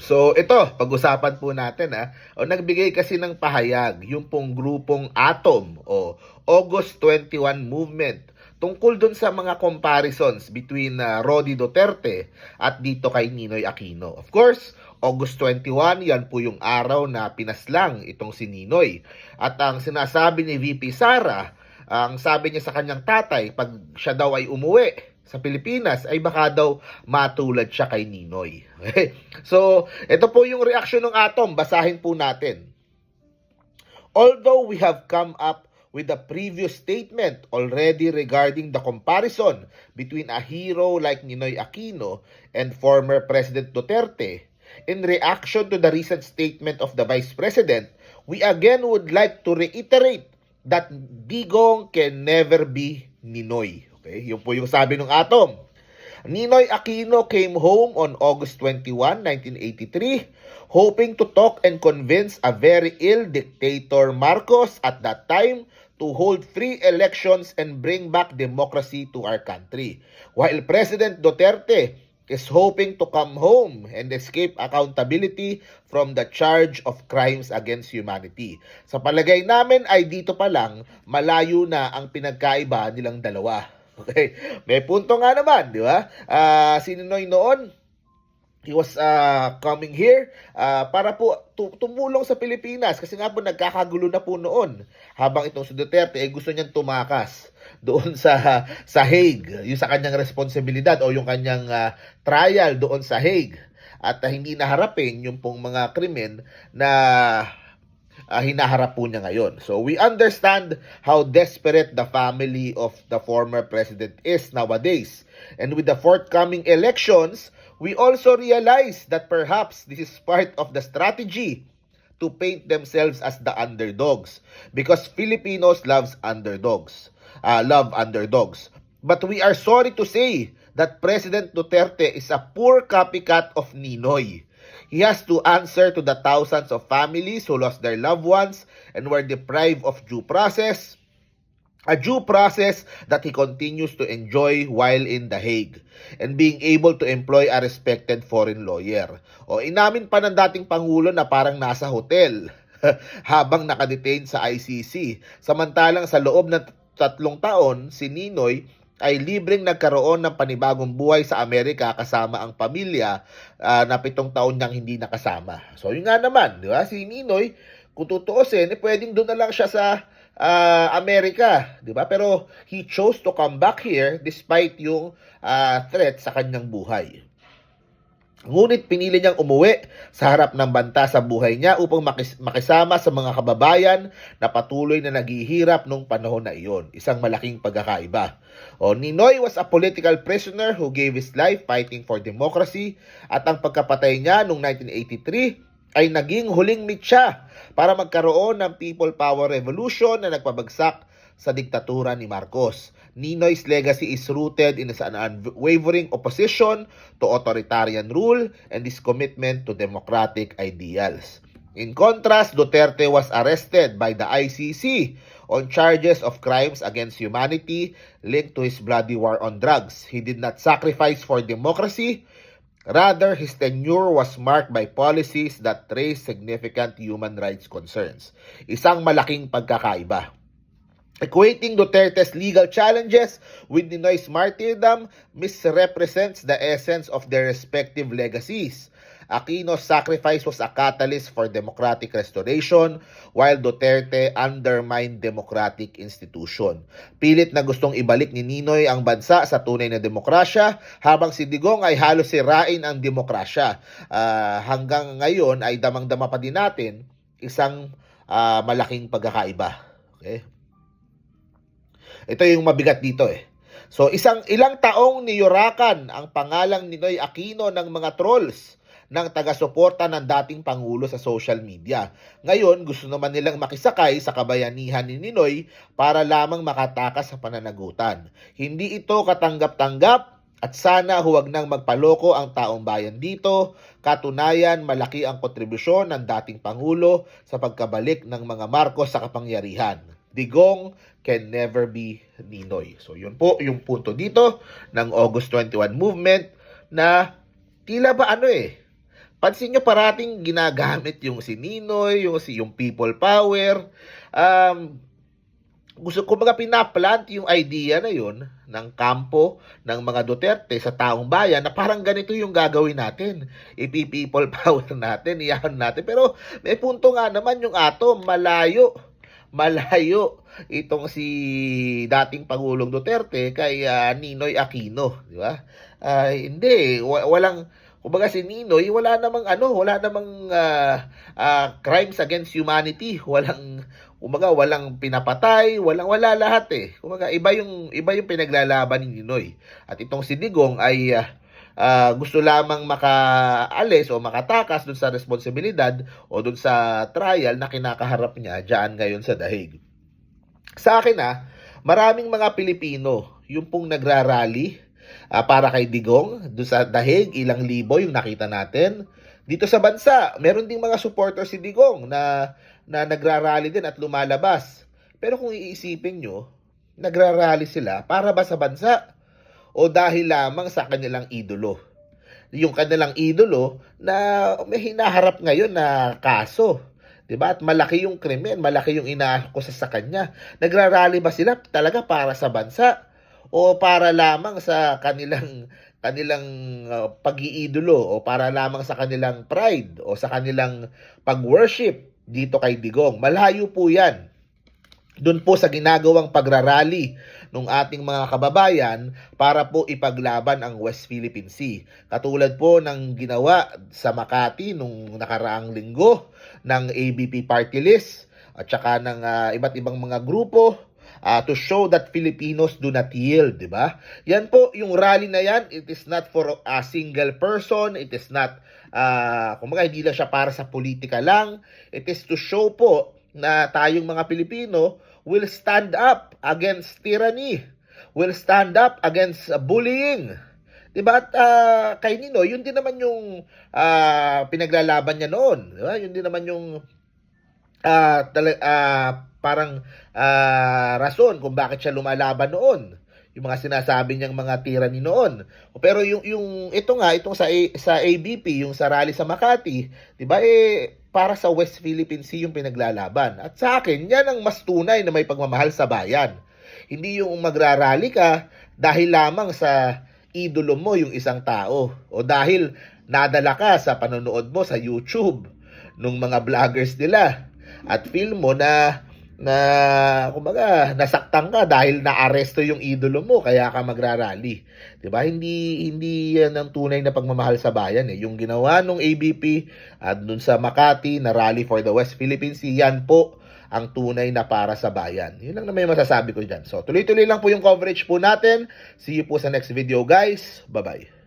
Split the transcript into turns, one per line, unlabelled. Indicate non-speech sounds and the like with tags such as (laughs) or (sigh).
So ito, pag-usapan po natin ha. O nagbigay kasi ng pahayag yung pong grupong Atom o August 21 Movement tungkol dun sa mga comparisons between uh, Rodi Duterte at dito kay Ninoy Aquino. Of course, August 21, yan po yung araw na pinaslang itong si Ninoy. At ang sinasabi ni VP Sara, ang sabi niya sa kanyang tatay, pag siya daw ay umuwi sa Pilipinas, ay baka daw matulad siya kay Ninoy. (laughs) so, ito po yung reaksyon ng Atom. Basahin po natin. Although we have come up with a previous statement already regarding the comparison between a hero like Ninoy Aquino and former President Duterte, in reaction to the recent statement of the Vice President, we again would like to reiterate that Digong can never be Ninoy. Okay, yun po yung sabi ng Atom. Ninoy Aquino came home on August 21, 1983, hoping to talk and convince a very ill dictator Marcos at that time to hold free elections and bring back democracy to our country. While President Duterte is hoping to come home and escape accountability from the charge of crimes against humanity. Sa palagay namin ay dito pa lang malayo na ang pinagkaiba nilang dalawa. Okay? May punto nga naman, di ba? Ah, si Ninoy noon, he was uh, coming here uh, para po tu- tumulong sa Pilipinas. Kasi nga po nagkakagulo na po noon. Habang itong si Duterte ay gusto niyang tumakas doon sa sa Hague. Yung sa kanyang responsibilidad o yung kanyang uh, trial doon sa Hague. At uh, hindi naharapin yung pong mga krimen na uh, hinaharap po niya ngayon. So we understand how desperate the family of the former president is nowadays. And with the forthcoming elections, we also realize that perhaps this is part of the strategy to paint themselves as the underdogs because Filipinos loves underdogs. Uh, love underdogs. But we are sorry to say that President Duterte is a poor copycat of Ninoy. He has to answer to the thousands of families who lost their loved ones and were deprived of due process, a due process that he continues to enjoy while in The Hague, and being able to employ a respected foreign lawyer. O inamin pa ng dating Pangulo na parang nasa hotel (laughs) habang nakadetain sa ICC. Samantalang sa loob ng tatlong taon, si Ninoy ay libreng nagkaroon ng panibagong buhay sa Amerika kasama ang pamilya ah, na pitong taon niyang hindi nakasama. So yun nga naman, di ba? Si Ninoy, kung tutuusin, eh, pwedeng doon na lang siya sa ah, Amerika, di ba? Pero he chose to come back here despite yung ah, threat sa kanyang buhay. Ngunit pinili niyang umuwi sa harap ng banta sa buhay niya upang makis- makisama sa mga kababayan na patuloy na naghihirap nung panahon na iyon. Isang malaking pagkakaiba. O, Ninoy was a political prisoner who gave his life fighting for democracy at ang pagkapatay niya noong 1983 ay naging huling mitya para magkaroon ng people power revolution na nagpabagsak sa diktatura ni Marcos. Ninoy's legacy is rooted in an unwavering opposition to authoritarian rule and his commitment to democratic ideals. In contrast, Duterte was arrested by the ICC on charges of crimes against humanity linked to his bloody war on drugs. He did not sacrifice for democracy. Rather, his tenure was marked by policies that raised significant human rights concerns. Isang malaking pagkakaiba. Equating Duterte's legal challenges with Ninoy's martyrdom misrepresents the essence of their respective legacies. Aquino's sacrifice was a catalyst for democratic restoration, while Duterte undermined democratic institution. Pilit na gustong ibalik ni Ninoy ang bansa sa tunay na demokrasya, habang si Digong ay halos sirain ang demokrasya. Ah, hanggang ngayon ay damang-dama pa din natin isang ah, malaking pagkakaiba. Okay? Ito yung mabigat dito eh. So isang ilang taong niyurakan ang pangalang ni Noy Aquino ng mga trolls ng taga-suporta ng dating Pangulo sa social media. Ngayon, gusto naman nilang makisakay sa kabayanihan ni Ninoy para lamang makatakas sa pananagutan. Hindi ito katanggap-tanggap at sana huwag nang magpaloko ang taong bayan dito. Katunayan, malaki ang kontribusyon ng dating Pangulo sa pagkabalik ng mga Marcos sa kapangyarihan. Digong can never be Ninoy. So yun po yung punto dito ng August 21 movement na tila ba ano eh, pansin nyo parating ginagamit yung si Ninoy, yung, si, yung people power. Um, gusto ko mga pinaplant yung idea na yun ng kampo ng mga Duterte sa taong bayan na parang ganito yung gagawin natin. Ipi-people (laughs) power natin, iyan natin. Pero may punto nga naman yung ato, malayo. Malayo itong si dating Pangulong Duterte kay ah, Ninoy Aquino, di ba? Ay hindi, wa- walang Kumbaga si Ninoy, wala namang ano, wala namang ah, ah, crimes against humanity, walang kumbaga walang pinapatay, walang wala lahat eh. Kumbaga iba yung iba yung pinaglalaban ni Ninoy. At itong si Digong ay ah, ah, gusto lamang makaalis o makatakas dun sa responsibilidad o dun sa trial na kinakaharap niya diyan ngayon sa dahig. Sa akin ah, maraming mga Pilipino yung pong nagrarally ah, para kay Digong doon sa dahig, ilang libo yung nakita natin. Dito sa bansa, meron ding mga supporters si Digong na na nagrarally din at lumalabas. Pero kung iisipin nyo, nagrarally sila para ba sa bansa o dahil lamang sa kanilang idolo? Yung kanilang idolo na may hinaharap ngayon na kaso. 'Di ba? At malaki yung krimen, malaki yung inaakusa sa kanya. Nagrarally ba sila talaga para sa bansa o para lamang sa kanilang kanilang uh, pag-iidolo o para lamang sa kanilang pride o sa kanilang pag-worship dito kay Digong. Malayo po 'yan. Doon po sa ginagawang pagrarally ng ating mga kababayan para po ipaglaban ang West Philippine Sea. Katulad po ng ginawa sa Makati nung nakaraang linggo ng ABP Party List at saka ng ah, iba't ibang mga grupo ah, to show that Filipinos do not yield, di ba? Yan po, yung rally na yan, it is not for a single person, it is not, uh, kumbaga hindi lang siya para sa politika lang, it is to show po na tayong mga Pilipino will stand up against tyranny, will stand up against uh, bullying. 'Di ba? At ah, kay Nino, yun din naman yung ah, pinaglalaban niya noon, 'di ba? Yun din naman yung ah, tala- ah, parang ah, rason kung bakit siya lumalaban noon. Yung mga sinasabi niyang mga tyranny noon. Pero yung yung ito nga, itong sa sa ABP, yung sa rally sa Makati, 'di ba? Eh para sa West Philippine Sea yung pinaglalaban. At sa akin, yan ang mas tunay na may pagmamahal sa bayan. Hindi yung magrarally ka dahil lamang sa idolo mo yung isang tao o dahil nadala ka sa panonood mo sa YouTube nung mga vloggers nila at feel mo na na kumbaga nasaktan ka dahil naaresto yung idolo mo kaya ka magrarally. 'Di ba? Hindi hindi yan ang tunay na pagmamahal sa bayan eh. Yung ginawa nung ABP at dun sa Makati na rally for the West Philippine Sea, yan po ang tunay na para sa bayan. Yun lang na may masasabi ko dyan. So, tuloy-tuloy lang po yung coverage po natin. See you po sa next video, guys. Bye-bye.